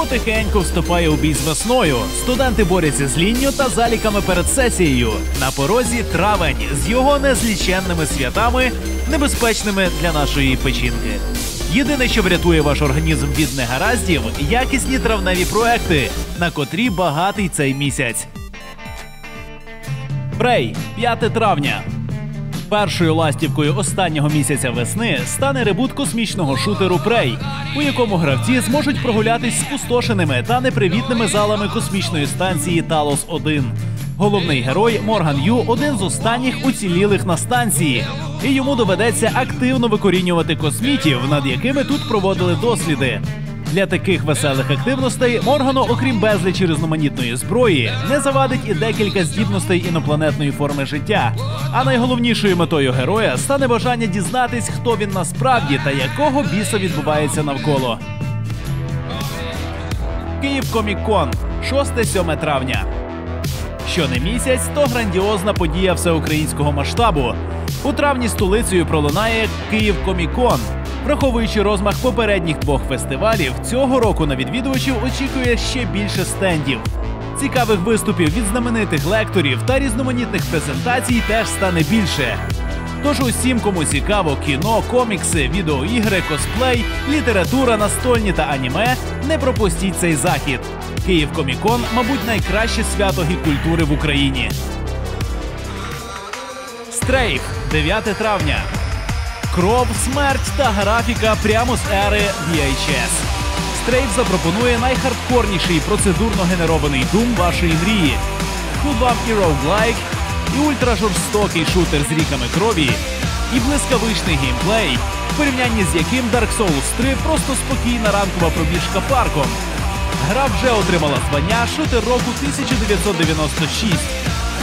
потихеньку вступає у бій з весною. Студенти борються з лінню та заліками перед сесією. На порозі травень з його незліченними святами, небезпечними для нашої печінки. Єдине, що врятує ваш організм від негараздів, якісні травневі проекти, на котрі багатий цей місяць. Прей 5 травня. Першою ластівкою останнього місяця весни стане ребут космічного шутеру Прей, у якому гравці зможуть прогулятись спустошеними та непривітними залами космічної станції Талос 1 Головний герой Морган Ю один з останніх уцілілих на станції, і йому доведеться активно викорінювати космітів, над якими тут проводили досліди. Для таких веселих активностей Моргану, окрім безлічі різноманітної зброї, не завадить і декілька здібностей інопланетної форми життя. А найголовнішою метою героя стане бажання дізнатись, хто він насправді та якого біса відбувається навколо. Київ Комік-кон 6-7 травня. Що не місяць, то грандіозна подія всеукраїнського масштабу. У травні столицею пролунає Київ Комікон. Враховуючи розмах попередніх двох фестивалів, цього року на відвідувачів очікує ще більше стендів. Цікавих виступів від знаменитих лекторів та різноманітних презентацій теж стане більше. Тож усім, кому цікаво кіно, комікси, відеоігри, косплей, література, настольні та аніме, не пропустіть цей захід. Київ Комікон, мабуть, найкраще свято гік-культури в Україні. Стрейф 9 травня. Кров, смерть та графіка прямо з ери VHS. Стрейф запропонує найхардкорніший процедурно генерований дум вашої мрії. Тут вам і роуглайк, і ультражорстокий шутер з ріками крові, і блискавичний геймплей, в порівнянні з яким Dark Souls 3 просто спокійна ранкова пробіжка парком. Гра вже отримала звання шутер року 1996.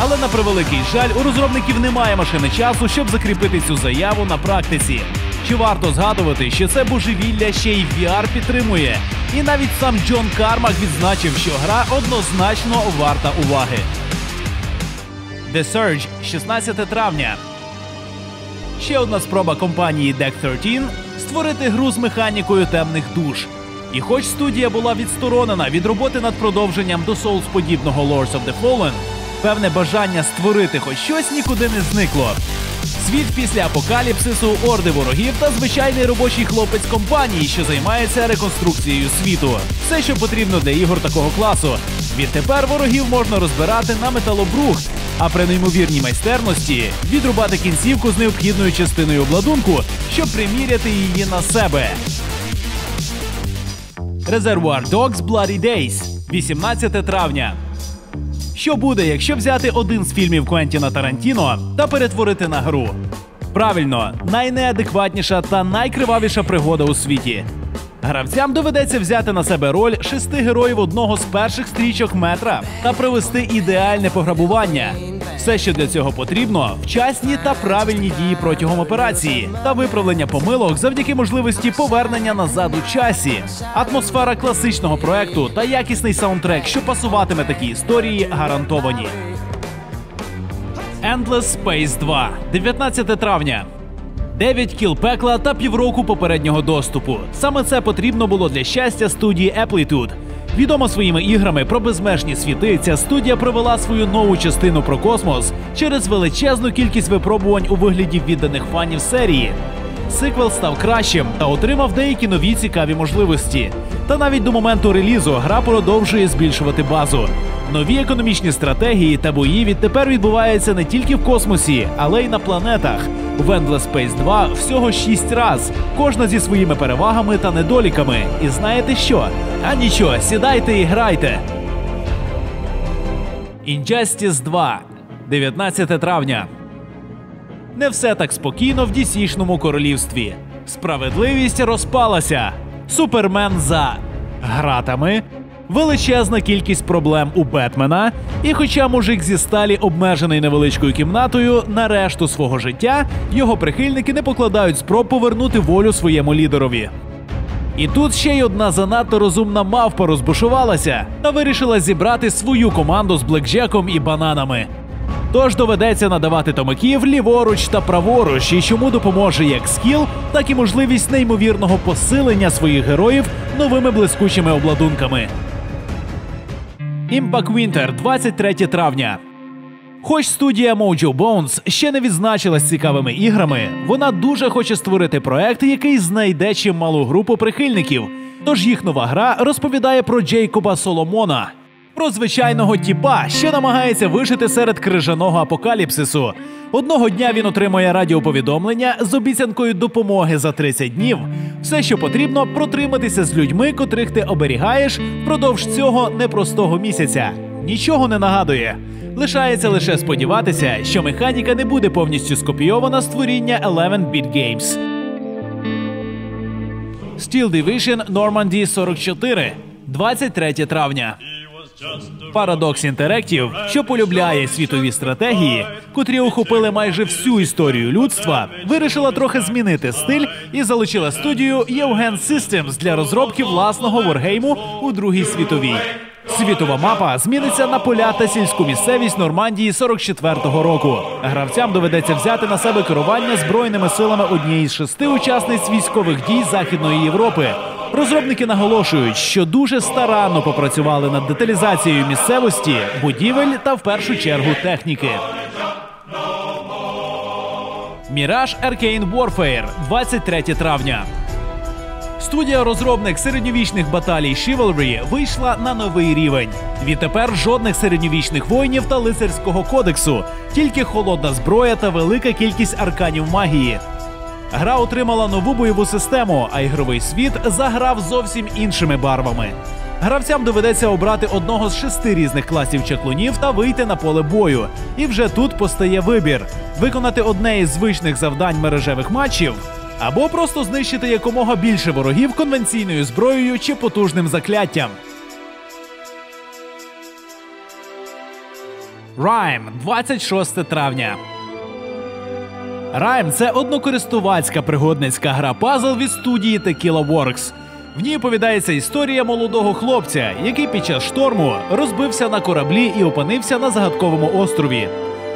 Але на превеликий жаль, у розробників немає машини часу, щоб закріпити цю заяву на практиці. Чи варто згадувати, що це божевілля ще й VR підтримує? І навіть сам Джон Кармак відзначив, що гра однозначно варта уваги. The Surge 16 травня. Ще одна спроба компанії Deck 13 створити гру з механікою темних душ. І хоч студія була відсторонена від роботи над продовженням до Souls подібного Lords of the Fallen, певне бажання створити хоч щось нікуди не зникло. Світ після апокаліпсису, орди ворогів та звичайний робочий хлопець компанії, що займається реконструкцією світу. Все, що потрібно для ігор такого класу. Відтепер ворогів можна розбирати на металобрух, а при неймовірній майстерності відрубати кінцівку з необхідною частиною обладунку, щоб приміряти її на себе. Reservoir Dogs Bloody Days 18 травня. Що буде, якщо взяти один з фільмів Квентіна Тарантіно та перетворити на гру? Правильно, найнеадекватніша та найкривавіша пригода у світі. Гравцям доведеться взяти на себе роль шести героїв одного з перших стрічок метра та провести ідеальне пограбування. Все, що для цього потрібно, вчасні та правильні дії протягом операції та виправлення помилок завдяки можливості повернення назад у часі, атмосфера класичного проекту та якісний саундтрек, що пасуватиме такій історії, гарантовані. Endless Space 2 19 травня. 9 кіл пекла та півроку попереднього доступу. Саме це потрібно було для щастя студії Amplitude. Відома своїми іграми про безмежні світи, ця студія провела свою нову частину про космос через величезну кількість випробувань у вигляді відданих фанів серії. Сиквел став кращим та отримав деякі нові цікаві можливості. Та навіть до моменту релізу гра продовжує збільшувати базу. Нові економічні стратегії та бої відтепер відбуваються не тільки в космосі, але й на планетах. В Endless Space 2 всього 6 раз, кожна зі своїми перевагами та недоліками. І знаєте що? А нічого, сідайте і грайте. Injustice 2 19 травня. Не все так спокійно в дісішному королівстві. Справедливість розпалася. Супермен за гратами. Величезна кількість проблем у Бетмена. І хоча мужик зі сталі обмежений невеличкою кімнатою, на решту свого життя його прихильники не покладають спроб повернути волю своєму лідерові. І тут ще й одна занадто розумна мавпа розбушувалася та вирішила зібрати свою команду з Блекджеком і бананами. Тож доведеться надавати томиків ліворуч та праворуч, і чому допоможе як скіл, так і можливість неймовірного посилення своїх героїв новими блискучими обладунками. Impact Winter, 23 травня. Хоч студія Mojo Bones ще не відзначилась цікавими іграми, вона дуже хоче створити проект, який знайде чималу групу прихильників. Тож їх нова гра розповідає про Джейкоба Соломона, про звичайного тіпа, що намагається вижити серед крижаного апокаліпсису. Одного дня він отримує радіоповідомлення з обіцянкою допомоги за 30 днів. Все, що потрібно, протриматися з людьми, котрих ти оберігаєш впродовж цього непростого місяця. Нічого не нагадує. Лишається лише сподіватися, що механіка не буде повністю скопійована з творіння 11-Bit Games. Steel Division Normandy 44, 23 травня. Paradox Interactive, що полюбляє світові стратегії, котрі охопили майже всю історію людства, вирішила трохи змінити стиль і залучила студію Євген Systems для розробки власного воргейму у Другій світовій. Світова мапа зміниться на поля та сільську місцевість Нормандії 44-го року. Гравцям доведеться взяти на себе керування збройними силами однієї з шести учасниць військових дій Західної Європи. Розробники наголошують, що дуже старанно попрацювали над деталізацією місцевості, будівель та в першу чергу техніки. Міраж Arcane Warfare, 23 травня. Студія-розробник середньовічних баталій Chivalry вийшла на новий рівень. Відтепер жодних середньовічних воїнів та лицарського кодексу, тільки холодна зброя та велика кількість арканів магії. Гра отримала нову бойову систему, а ігровий світ заграв зовсім іншими барвами. Гравцям доведеться обрати одного з шести різних класів чаклунів та вийти на поле бою. І вже тут постає вибір: виконати одне із звичних завдань мережевих матчів або просто знищити якомога більше ворогів конвенційною зброєю чи потужним закляттям. Rime, 26 травня. Rime – це однокористувацька пригодницька гра пазл від студії Tequila Works. В ній оповідається історія молодого хлопця, який під час шторму розбився на кораблі і опинився на загадковому острові.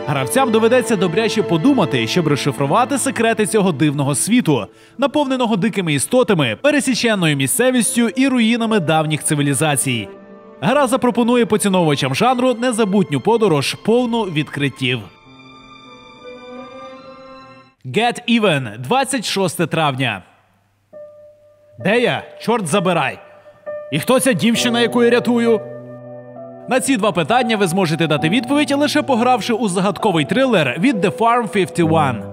Гравцям доведеться добряче подумати, щоб розшифрувати секрети цього дивного світу, наповненого дикими істотами, пересіченною місцевістю і руїнами давніх цивілізацій. Гра запропонує поціновувачам жанру незабутню подорож, повну відкриттів. Get Even, 26 травня. Де я? Чорт забирай. І хто ця дівчина, яку я рятую? На ці два питання ви зможете дати відповідь, лише погравши у загадковий трилер від The Farm 51.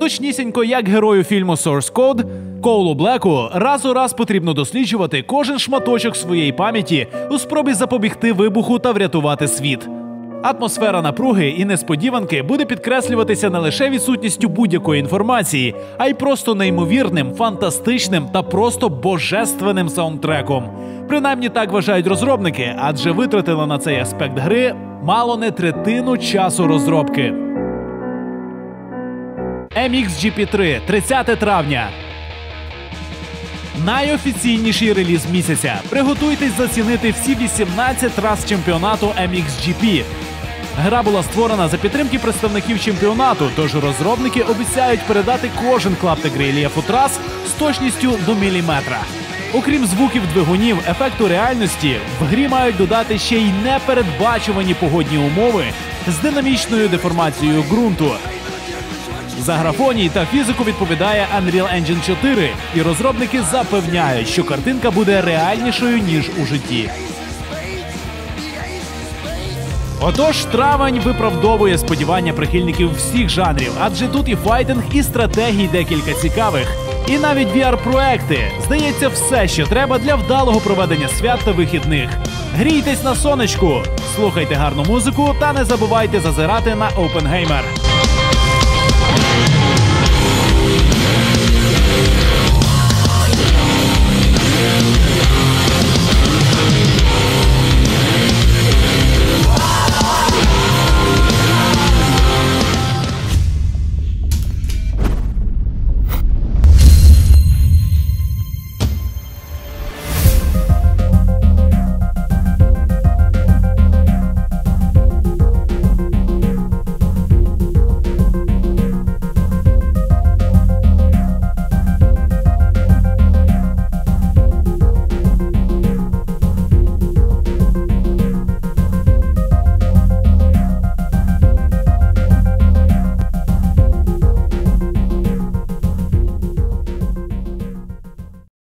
Точнісінько, як герою фільму Source Code, Коулу Блеку раз у раз потрібно досліджувати кожен шматочок своєї пам'яті у спробі запобігти вибуху та врятувати світ. Атмосфера напруги і несподіванки буде підкреслюватися не лише відсутністю будь-якої інформації, а й просто неймовірним, фантастичним та просто божественним саундтреком. Принаймні так вважають розробники, адже витратили на цей аспект гри мало не третину часу розробки. MXGP3 30 травня. Найофіційніший реліз місяця. Приготуйтесь зацінити всі 18 трас чемпіонату MXGP. Гра була створена за підтримки представників чемпіонату, тож розробники обіцяють передати кожен клаптик рельєфу трас з точністю до міліметра. Окрім звуків двигунів, ефекту реальності в грі мають додати ще й непередбачувані погодні умови з динамічною деформацією ґрунту. За графоній та фізику відповідає Unreal Engine 4, і розробники запевняють, що картинка буде реальнішою ніж у житті. Отож, травень виправдовує сподівання прихильників всіх жанрів, адже тут і файтинг, і стратегій декілька цікавих, і навіть VR-проекти. Здається, все, що треба для вдалого проведення свят та вихідних. Грійтесь на сонечку, слухайте гарну музику та не забувайте зазирати на. Thank